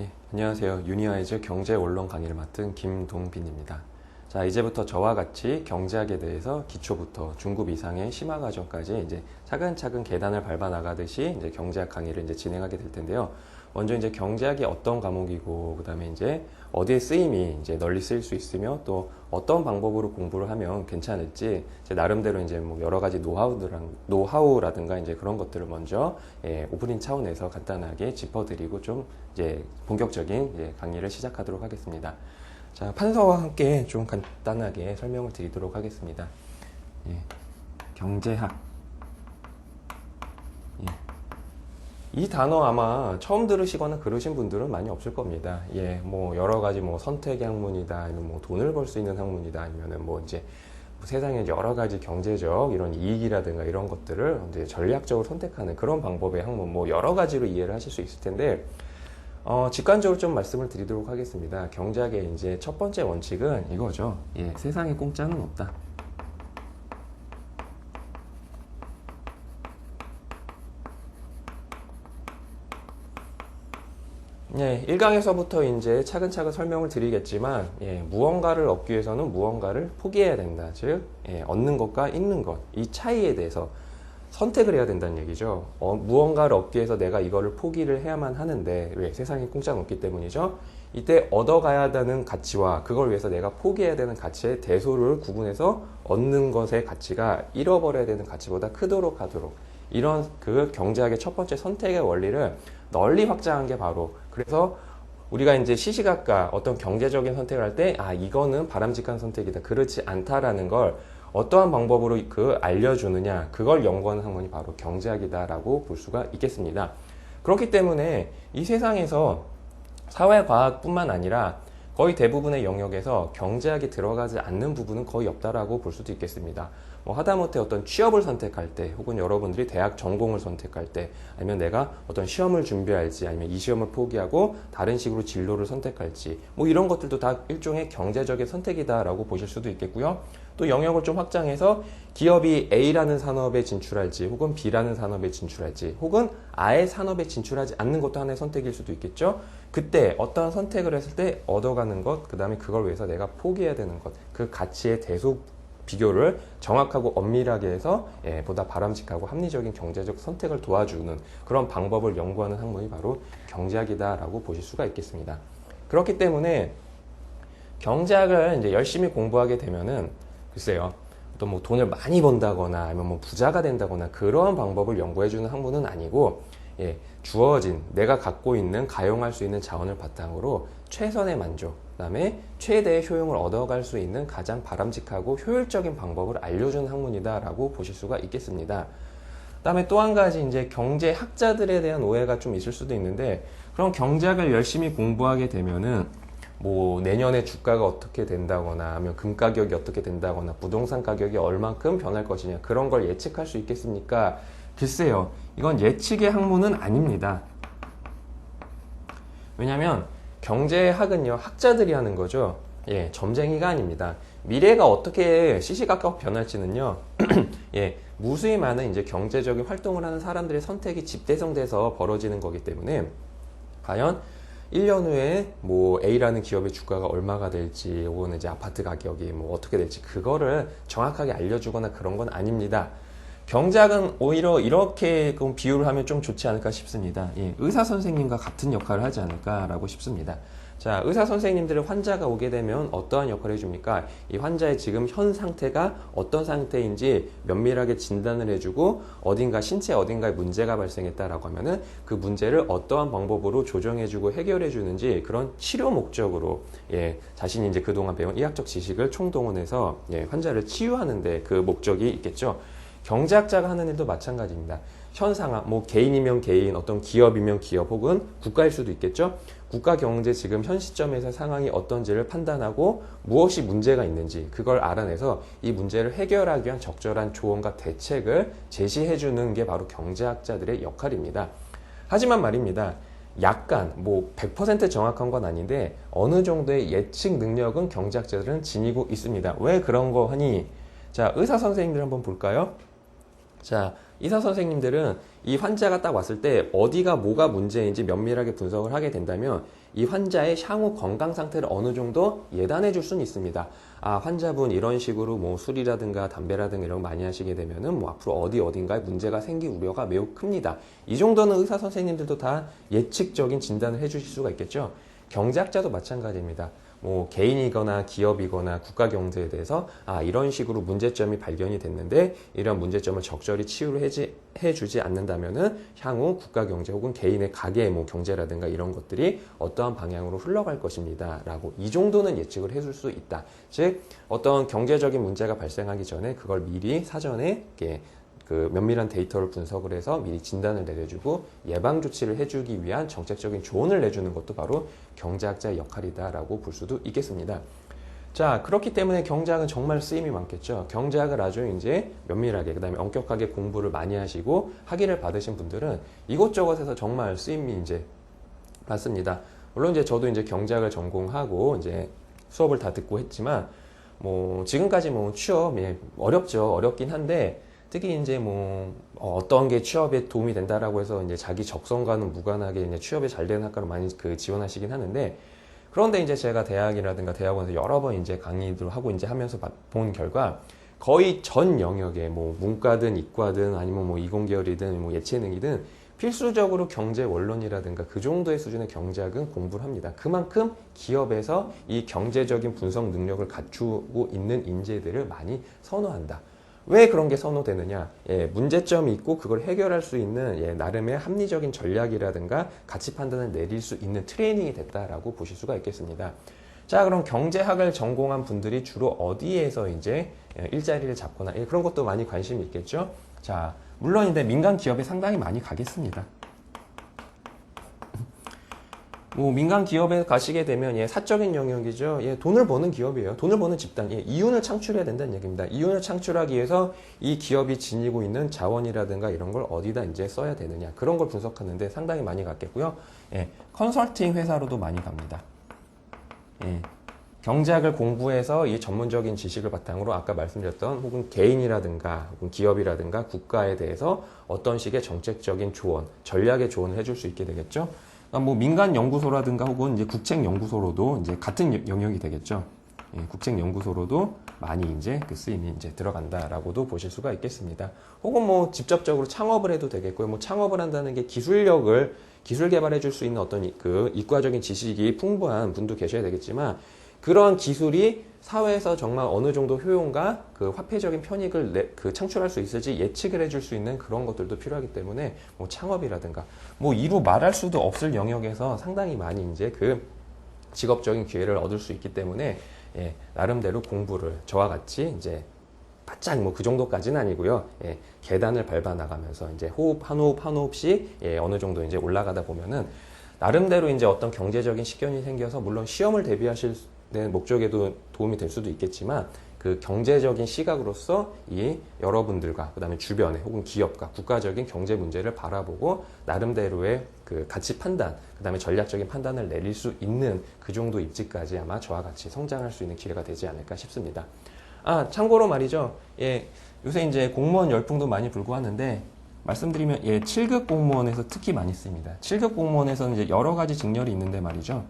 예, 안녕하세요. 유니아이즈 경제 원론 강의를 맡은 김동빈입니다. 자, 이제부터 저와 같이 경제학에 대해서 기초부터 중급 이상의 심화 과정까지 이제 차근차근 계단을 밟아 나가듯이 이제 경제학 강의를 이제 진행하게 될 텐데요. 먼저 이제 경제학이 어떤 과목이고 그다음에 이제 어디에 쓰임이 이제 널리 쓰일 수 있으며 또 어떤 방법으로 공부를 하면 괜찮을지 제 나름대로 이제 뭐 여러 가지 노하우들랑 노하우라든가 이제 그런 것들을 먼저 예, 오프닝 차원에서 간단하게 짚어드리고 좀 이제 본격적인 이제 강의를 시작하도록 하겠습니다. 자 판서와 함께 좀 간단하게 설명을 드리도록 하겠습니다. 예, 경제학 예. 이 단어 아마 처음 들으시거나 그러신 분들은 많이 없을 겁니다. 예, 뭐 여러 가지 뭐 선택의 학문이다, 아니면 뭐 돈을 벌 수 있는 학문이다, 아니면은 뭐 이제 뭐 세상에 여러 가지 경제적 이런 이익이라든가 이런 것들을 이제 전략적으로 선택하는 그런 방법의 학문, 뭐 여러 가지로 이해를 하실 수 있을 텐데, 어, 직관적으로 좀 말씀을 드리도록 하겠습니다. 경제학의 이제 첫 번째 원칙은 이거죠. 예, 세상에 공짜는 없다. 예, 1강에서부터 이제 차근차근 설명을 드리겠지만, 예, 무언가를 얻기 위해서는 무언가를 포기해야 된다. 즉, 예, 얻는 것과 잃는 것, 이 차이에 대해서 선택을 해야 된다는 얘기죠. 어, 무언가를 얻기 위해서 내가 이거를 포기를 해야만 하는데, 왜? 세상에 공짜는 없기 때문이죠. 이때 얻어가야 되는 가치와 그걸 위해서 내가 포기해야 되는 가치의 대소를 구분해서 얻는 것의 가치가 잃어버려야 되는 가치보다 크도록 하도록 이런 그 경제학의 첫 번째 선택의 원리를 널리 확장한 게 바로 그래서 우리가 이제 시시각각 어떤 경제적인 선택을 할 때 아 이거는 바람직한 선택이다 그렇지 않다라는 걸 어떠한 방법으로 그 알려주느냐 그걸 연구하는 학문이 바로 경제학이다라고 볼 수가 있겠습니다. 그렇기 때문에 이 세상에서 사회과학뿐만 아니라 거의 대부분의 영역에서 경제학이 들어가지 않는 부분은 거의 없다라고 볼 수도 있겠습니다. 뭐 하다못해 어떤 취업을 선택할 때 혹은 여러분들이 대학 전공을 선택할 때 아니면 내가 어떤 시험을 준비할지 아니면 이 시험을 포기하고 다른 식으로 진로를 선택할지 뭐 이런 것들도 다 일종의 경제적인 선택이다라고 보실 수도 있겠고요. 또 영역을 좀 확장해서 기업이 A라는 산업에 진출할지 혹은 B라는 산업에 진출할지 혹은 아예 산업에 진출하지 않는 것도 하나의 선택일 수도 있겠죠. 그때 어떠한 선택을 했을 때 얻어가는 것, 그 다음에 그걸 위해서 내가 포기해야 되는 것, 그 가치의 대소 비교를 정확하고 엄밀하게 해서 예, 보다 바람직하고 합리적인 경제적 선택을 도와주는 그런 방법을 연구하는 학문이 바로 경제학이다라고 보실 수가 있겠습니다. 그렇기 때문에 경제학을 이제 열심히 공부하게 되면은 글쎄요. 또 뭐 돈을 많이 번다거나 아니면 뭐 부자가 된다거나 그러한 방법을 연구해주는 학문은 아니고 예, 주어진 내가 갖고 있는 가용할 수 있는 자원을 바탕으로 최선의 만족, 그다음에 최대의 효용을 얻어갈 수 있는 가장 바람직하고 효율적인 방법을 알려주는 학문이다라고 보실 수가 있겠습니다. 그다음에 또 한 가지 이제 경제학자들에 대한 오해가 좀 있을 수도 있는데 그럼 경제학을 열심히 공부하게 되면은 뭐 내년에 주가가 어떻게 된다거나 하면 금 가격이 어떻게 된다거나 부동산 가격이 얼만큼 변할 것이냐 그런 걸 예측할 수 있겠습니까? 글쎄요. 이건 예측의 학문은 아닙니다. 왜냐하면 경제학은요 학자들이 하는 거죠. 예, 점쟁이가 아닙니다. 미래가 어떻게 시시각각 변할지는요. 예, 무수히 많은 이제 경제적인 활동을 하는 사람들의 선택이 집대성돼서 벌어지는 거기 때문에 과연 1년 후에 뭐 A라는 기업의 주가가 얼마가 될지 혹은 이제 아파트 가격이 뭐 어떻게 될지 그거를 정확하게 알려주거나 그런 건 아닙니다. 경제학은 오히려 이렇게 그 비유를 하면 좀 좋지 않을까 싶습니다. 예, 의사 선생님과 같은 역할을 하지 않을까라고 싶습니다. 자, 의사 선생님들의 환자가 오게 되면 어떠한 역할을 해줍니까? 이 환자의 지금 현 상태가 어떤 상태인지 면밀하게 진단을 해주고 어딘가 신체 어딘가에 문제가 발생했다라고 하면은 그 문제를 어떠한 방법으로 조정해주고 해결해주는지 그런 치료 목적으로 예, 자신이 이제 그동안 배운 의학적 지식을 총동원해서 예, 환자를 치유하는데 그 목적이 있겠죠. 경제학자가 하는 일도 마찬가지입니다. 현 상황, 뭐 개인이면 개인, 어떤 기업이면 기업 혹은 국가일 수도 있겠죠. 국가 경제 지금 현 시점에서 상황이 어떤지를 판단하고 무엇이 문제가 있는지 그걸 알아내서 이 문제를 해결하기 위한 적절한 조언과 대책을 제시해 주는 게 바로 경제학자들의 역할입니다. 하지만 말입니다. 약간 뭐 100% 정확한 건 아닌데 어느 정도의 예측 능력은 경제학자들은 지니고 있습니다. 왜 그런 거 하니? 자, 의사 선생님들 한번 볼까요? 자, 의사 선생님들은 이 환자가 딱 왔을 때 어디가 뭐가 문제인지 면밀하게 분석을 하게 된다면 이 환자의 향후 건강 상태를 어느 정도 예단해 줄 수는 있습니다. 아, 환자분 이런 식으로 뭐 술이라든가 담배라든가 이런 거 많이 하시게 되면은 뭐 앞으로 어디 어딘가에 문제가 생길 우려가 매우 큽니다. 이 정도는 의사 선생님들도 다 예측적인 진단을 해 주실 수가 있겠죠. 경제학자도 마찬가지입니다. 뭐 개인이거나 기업이거나 국가 경제에 대해서 아 이런 식으로 문제점이 발견이 됐는데 이런 문제점을 적절히 치유를 해지, 해주지 않는다면은 향후 국가 경제 혹은 개인의 가계 뭐 경제라든가 이런 것들이 어떠한 방향으로 흘러갈 것입니다라고 이 정도는 예측을 해줄 수 있다. 즉 어떤 경제적인 문제가 발생하기 전에 그걸 미리 사전에 이렇게 그 면밀한 데이터를 분석을 해서 미리 진단을 내려주고 예방 조치를 해주기 위한 정책적인 조언을 내주는 것도 바로 경제학자의 역할이다라고 볼 수도 있겠습니다. 자 그렇기 때문에 경제학은 정말 쓰임이 많겠죠. 경제학을 아주 이제 면밀하게 그 다음에 엄격하게 공부를 많이 하시고 학위를 받으신 분들은 이곳저곳에서 정말 쓰임이 이제 많습니다. 물론 이제 저도 이제 경제학을 전공하고 이제 수업을 다 듣고 했지만 뭐 지금까지 뭐 취업 예, 어렵죠. 어렵긴 한데 특히 이제 뭐 어떤 게 취업에 도움이 된다라고 해서 이제 자기 적성과는 무관하게 이제 취업에 잘 되는 학과로 많이 그 지원하시긴 하는데 그런데 이제 제가 대학이라든가 대학원에서 여러 번 이제 강의들 하고 이제 하면서 봐- 본 결과 거의 전 영역에 뭐 문과든 이과든 아니면 뭐 이공계열이든 뭐 예체능이든 필수적으로 경제 원론이라든가 그 정도의 수준의 경제학은 공부를 합니다. 그만큼 기업에서 이 경제적인 분석 능력을 갖추고 있는 인재들을 많이 선호한다. 왜 그런 게 선호되느냐? 예, 문제점이 있고 그걸 해결할 수 있는 예, 나름의 합리적인 전략이라든가 가치 판단을 내릴 수 있는 트레이닝이 됐다라고 보실 수가 있겠습니다. 자, 그럼 경제학을 전공한 분들이 주로 어디에서 이제 예, 일자리를 잡거나 예, 그런 것도 많이 관심이 있겠죠? 자, 물론인데 민간 기업에 상당히 많이 가겠습니다. 뭐 민간 기업에 가시게 되면 예, 사적인 영역이죠. 예, 돈을 버는 기업이에요. 돈을 버는 집단. 예, 이윤을 창출해야 된다는 얘기입니다. 이윤을 창출하기 위해서 이 기업이 지니고 있는 자원이라든가 이런 걸 어디다 이제 써야 되느냐. 그런 걸 분석하는데 상당히 많이 갔겠고요. 예, 컨설팅 회사로도 많이 갑니다. 예, 경제학을 공부해서 이 전문적인 지식을 바탕으로 아까 말씀드렸던 혹은 개인이라든가 혹은 기업이라든가 국가에 대해서 어떤 식의 정책적인 조언, 전략의 조언을 해줄 수 있게 되겠죠. 그러니까 뭐 민간 연구소라든가 혹은 이제 국책 연구소로도 이제 같은 영역이 되겠죠. 예, 국책 연구소로도 많이 이제 그 쓰임이 이제 들어간다라고도 보실 수가 있겠습니다. 혹은 뭐 직접적으로 창업을 해도 되겠고요. 뭐 창업을 한다는 게 기술력을 기술 개발해 줄 수 있는 어떤 이- 그 이과적인 지식이 풍부한 분도 계셔야 되겠지만 그런 기술이 사회에서 정말 어느 정도 효용과 그 화폐적인 편익을 내- 그 창출할 수 있을지 예측을 해줄 수 있는 그런 것들도 필요하기 때문에 뭐 창업이라든가 뭐 이루 말할 수도 없을 영역에서 상당히 많이 이제 그 직업적인 기회를 얻을 수 있기 때문에 예, 나름대로 공부를 저와 같이 이제 바짝 뭐 그 정도까지는 아니고요. 예, 계단을 밟아 나가면서 이제 호흡 한 호흡 한 호흡씩 예, 어느 정도 이제 올라가다 보면은 나름대로 이제 어떤 경제적인 식견이 생겨서 물론 시험을 대비하실 는 목적에도 도움이 될 수도 있겠지만 그 경제적인 시각으로서 이 여러분들과 그다음에 주변에 혹은 기업과 국가적인 경제 문제를 바라보고 나름대로의 그 가치 판단 그다음에 전략적인 판단을 내릴 수 있는 그 정도 입지까지 아마 저와 같이 성장할 수 있는 기회가 되지 않을까 싶습니다. 아 참고로 말이죠. 예 요새 이제 공무원 열풍도 많이 불고 하는데 말씀드리면 예 7급 공무원에서 특히 많이 씁니다. 7급 공무원에서는 이제 여러 가지 직렬이 있는데 말이죠.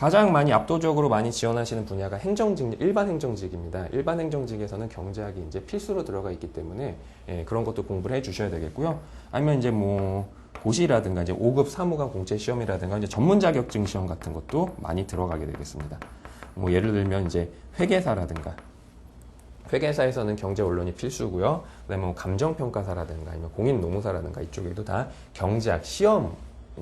가장 많이 압도적으로 많이 지원하시는 분야가 행정직, 일반 행정직입니다. 일반 행정직에서는 경제학이 이제 필수로 들어가 있기 때문에 예, 그런 것도 공부를 해 주셔야 되겠고요. 아니면 이제 뭐 고시라든가 이제 5급 사무관 공채 시험이라든가 이제 전문 자격증 시험 같은 것도 많이 들어가게 되겠습니다. 뭐 예를 들면 이제 회계사라든가 회계사에서는 경제 원론이 필수고요. 그다음에 뭐 감정평가사라든가 아니면 공인노무사라든가 이쪽에도 다 경제학 시험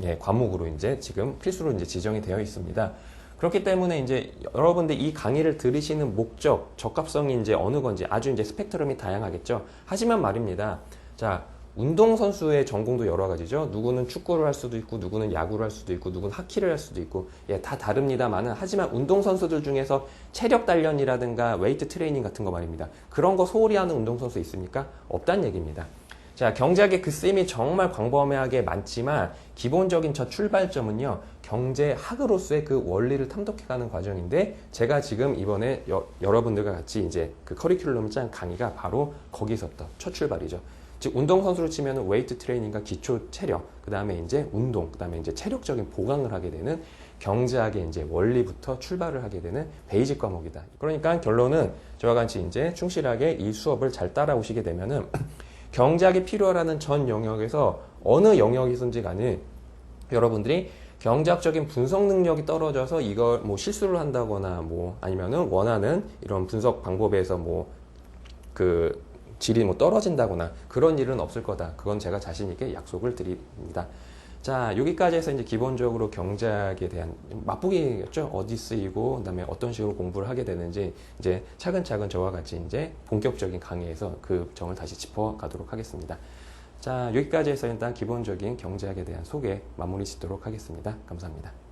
예, 과목으로 이제 지금 필수로 이제 지정이 되어 있습니다. 그렇기 때문에 이제 여러분들 이 강의를 들으시는 목적, 적합성이 이제 어느 건지 아주 이제 스펙트럼이 다양하겠죠. 하지만 말입니다. 자, 운동선수의 전공도 여러 가지죠. 누구는 축구를 할 수도 있고, 누구는 야구를 할 수도 있고, 누구는 하키를 할 수도 있고, 예, 다 다릅니다만은, 하지만 운동선수들 중에서 체력 단련이라든가 웨이트 트레이닝 같은 거 말입니다. 그런 거 소홀히 하는 운동선수 있습니까? 없다는 얘기입니다. 자, 경제학의 그 쓰임이 정말 광범위하게 많지만, 기본적인 저 출발점은요, 경제학으로서의 그 원리를 탐독해가는 과정인데, 제가 지금 이번에 여, 러분들과 같이 이제 그 커리큘럼을 짠 강의가 바로 거기서부터 첫 출발이죠. 즉 운동 선수로 치면은 웨이트 트레이닝과 기초 체력, 그 다음에 이제 운동, 그 다음에 이제 체력적인 보강을 하게 되는 경제학의 이제 원리부터 출발을 하게 되는 베이직 과목이다. 그러니까 결론은 저와 같이 이제 충실하게 이 수업을 잘 따라오시게 되면은 경제학이 필요하라는 전 영역에서 어느 영역이든지 간에 여러분들이 경제학적인 분석 능력이 떨어져서 이걸 뭐 실수를 한다거나 뭐 아니면은 원하는 이런 분석 방법에서 뭐그 질이 뭐 떨어진다거나 그런 일은 없을 거다. 그건 제가 자신 있게 약속을 드립니다. 자, 여기까지 해서 이제 기본적으로 경제학에 대한 맛보기였죠. 어디 쓰이고, 그 다음에 어떤 식으로 공부를 하게 되는지, 이제 차근차근 저와 같이 이제 본격적인 강의에서 그 점을 다시 짚어가도록 하겠습니다. 자, 여기까지 해서 일단 기본적인 경제학에 대한 소개 마무리 짓도록 하겠습니다. 감사합니다.